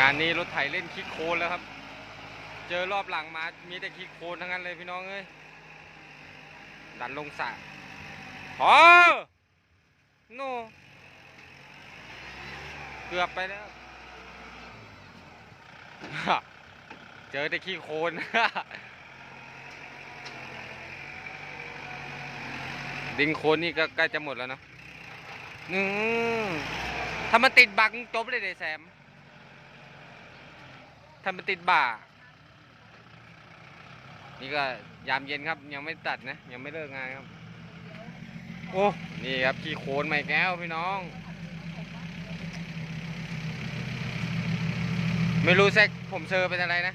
งานนี้รถไถเล่นคิกโคนแล้วครับ เจอรอบหลังมา มีแต่คิกโคนทั้งนั้นเลยพี่น้องเอ้ย ดันลงสระพอโนเกือบไปแล้ว เจอแต่ขี้โคลนดินโคลนนี่ก็ใกล้จะหมดแล้วเนะถ้ามันติดบักจบเลยเดยแซม ถ้ามันติดบ่า นี่ก็ยามเย็นครับ ยังไม่ตัดนะ ยังไม่เลิกงานครับ โอ้ นี่ครับขี้โคลนใหม่แก้วพี่น้อง ไม่รู้แซกผมเซอร์เป็นอะไรนะ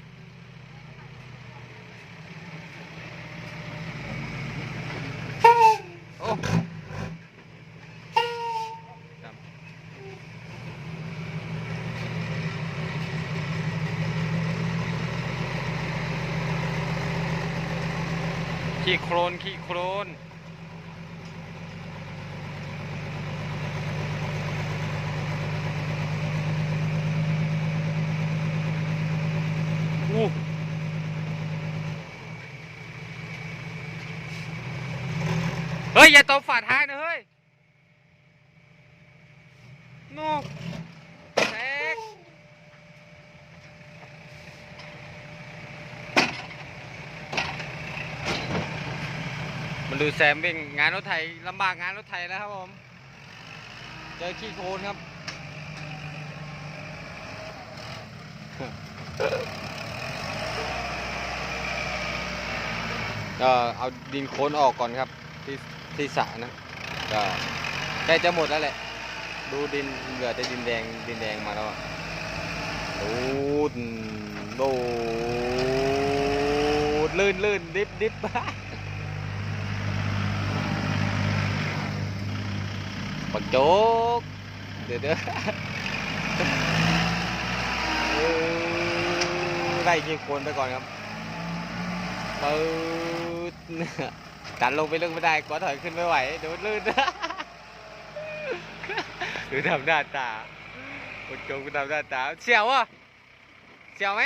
ขี้โครนขี้โครนอู้เฮ้ย อย่าตบฝาท้ายนะเฮ้ยโน่แตก มันดูแซมวิ่งงานรถไถลำบากงานรถไถแล้วครับผม เจอขี้โคลนครับ ก็เอาดินโคลนออกก่อนครับ ที่ที่สระนะก็ใกล้จะหมดแล้วแหละ ดูดินเหลือแต่ดินแดงดินแดงมาแล้วอะดูดดูดลื่นลื่นดิบดิบ ปักโจกเดี๋ยวเดี๋ยวเออไล่ขี้โคนไปก่อนครับปืดดันลงไปเรื่องไม่ได้ก็ถอยขึ้นไม่ไหวเดี๋ยวลื่นดูทำหน้าตาคนโจงกูทำหน้าตาเสียวอะเสียวไหม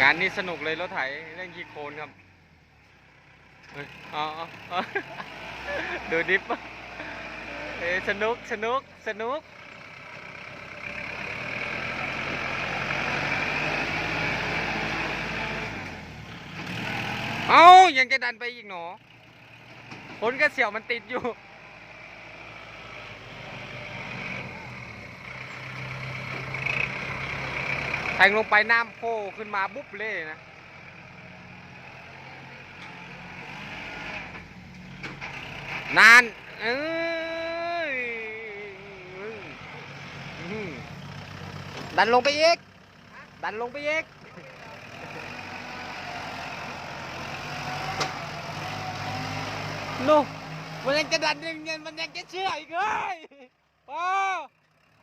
งานนี้สนุกเลยรถไถเล่นขี้โคลนครับ เฮ้ยอ๋อดูดิฟเอ้สนุกสนุกสนุกเอายังจะดันไปอีกหนอผลกระเสียวมันติดอยู่ แทงลงไปน้ำโผล่ขึ้นมาบุ๊บเลยนะ นานเอ้ยดันลงไปอีก ดันลงไปอีกโนมันยังจะดันยังไงมันยังจะเชื่ออีกเอ้ยป้า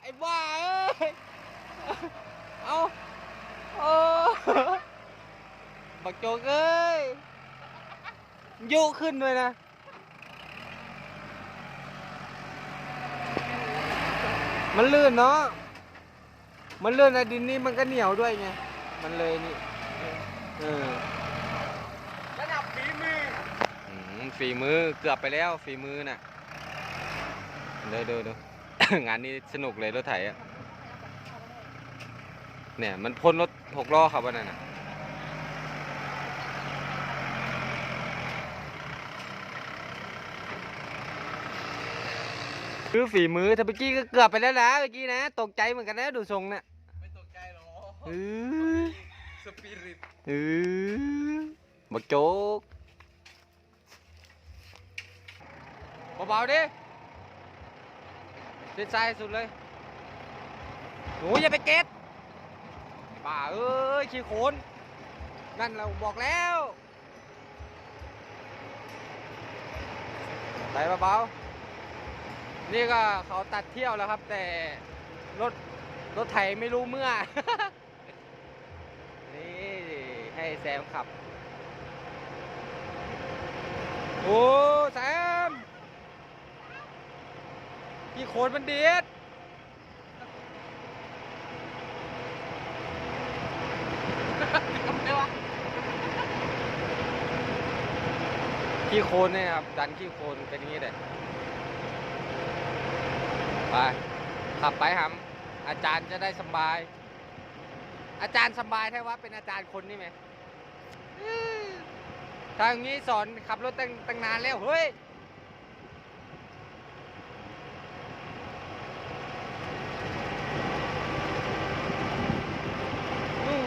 ไอ้บ้าเอ้ย เอาโอ้บักโจกเอ้ยยุขึ้นด้วยนะ มันลื่นเนาะ มันลื่นนะดินนี่มันก็เหนียวด้วยไง มันเลยนี่ เออระดับฝีมืออืมฝีมือเกือบไปแล้วฝีมือน่ะเดูดูดู งานนี้สนุกเลยรถไถอะเนี่ย มันพ่นรถหกล้อครับวันนั้นน่ะ คือฝีมือถ้าเมื่อกี้ก็เกือบไปแล้วนะเมื่อกี้นะ ตกใจเหมือนกันนะดูทรงน่ะไม่ตกใจหรอเออสปิริตเออบักโจ๊กเบาๆดิติดซ้ายสุดเลยโอ้ยอย่าไปเก็ตบ้าเอ้ยขี้โขนนั่นเราบอกแล้ว ไปเบาๆ นี่ก็เขาตัดเที่ยวแล้วครับ แต่รถรถไถไม่รู้เมื่อ นี่ให้แซมขับ โอ้แซมขี้โคลนมันเดียดขี้โคนเนี่ยครับ ดันขี้โคนเป็นอย่างนี้เลย ไปขับไปหำอาจารย์จะได้สบาย อาจารย์สบายแท้ว่าเป็นอาจารย์คนนี่ไหมทางนี้สอนขับรถตั้งตั้งนานแล้วเฮ้ยอืม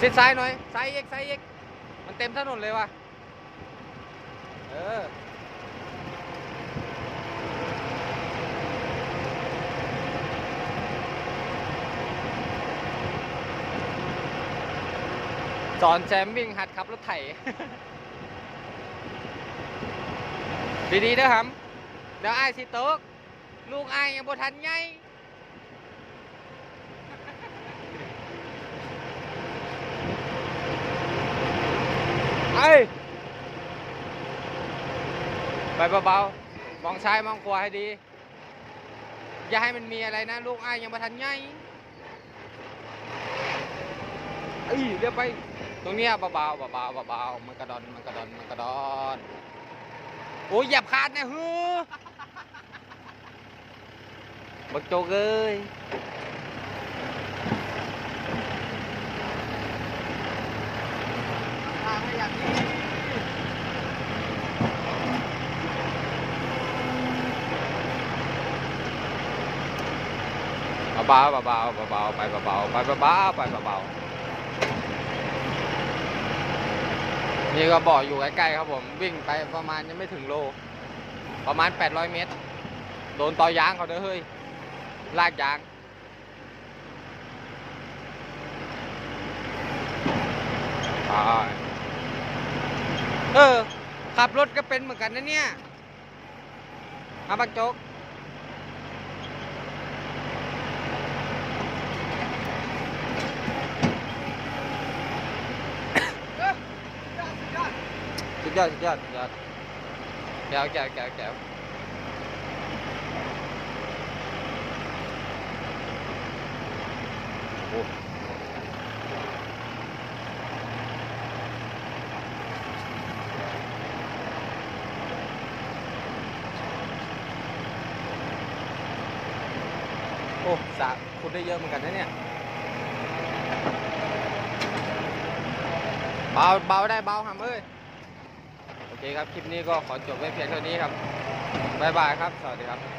ชิดซ้ายหน่อยซ้ายเอกซ้ายเอกมันเต็มถนนเลยว่ะเออ สอนแจมวิ่งหัดขับรถไถ ดีๆเด้อครับเดี๋ยวไอ้สิตกลูกไอ้ยังบ่ทันไงไปไปเบาๆ มองซ้ายมองขวาให้ดี อย่าให้มันมีอะไรนะ ลูกไอ้ยังมาทันไงเอ้ยเรียบไป ตรงเนี้ยเบาๆเบาๆเบาๆมันกระดอนมันกระดอนมันกระดอนโอ้ยหยียบคาดนะฮือบักโจกเอ้ยทางไม่อยากนี้เบาๆเบาๆเบาๆไปเบาๆไปเบาๆไปเบาๆ นี่ก็บ่ออยู่ใกล้ๆครับผมวิ่งไปประมาณยังไม่ถึงโล ประมาณ 800 เมตร โดนต่อยางเขาเด้อเฮ้ย ลากยาง เออ ขับรถก็เป็นเหมือนกันนะเนี่ยมาบักโจ๊ก เอ้ยสุด ยอดสุดยอดสุดยอดสุดยอดแก้วแก้วแก้วแก้วโอ้โอ้สระคุณได้เยอะเหมือนกันนะเนี่ยเบาเบาได้เบาหำเอ้ยโอเค ครับ คลิปนี้ก็ขอจบไว้เพียงเท่านี้ครับ บ๊ายบายครับ สวัสดีครับ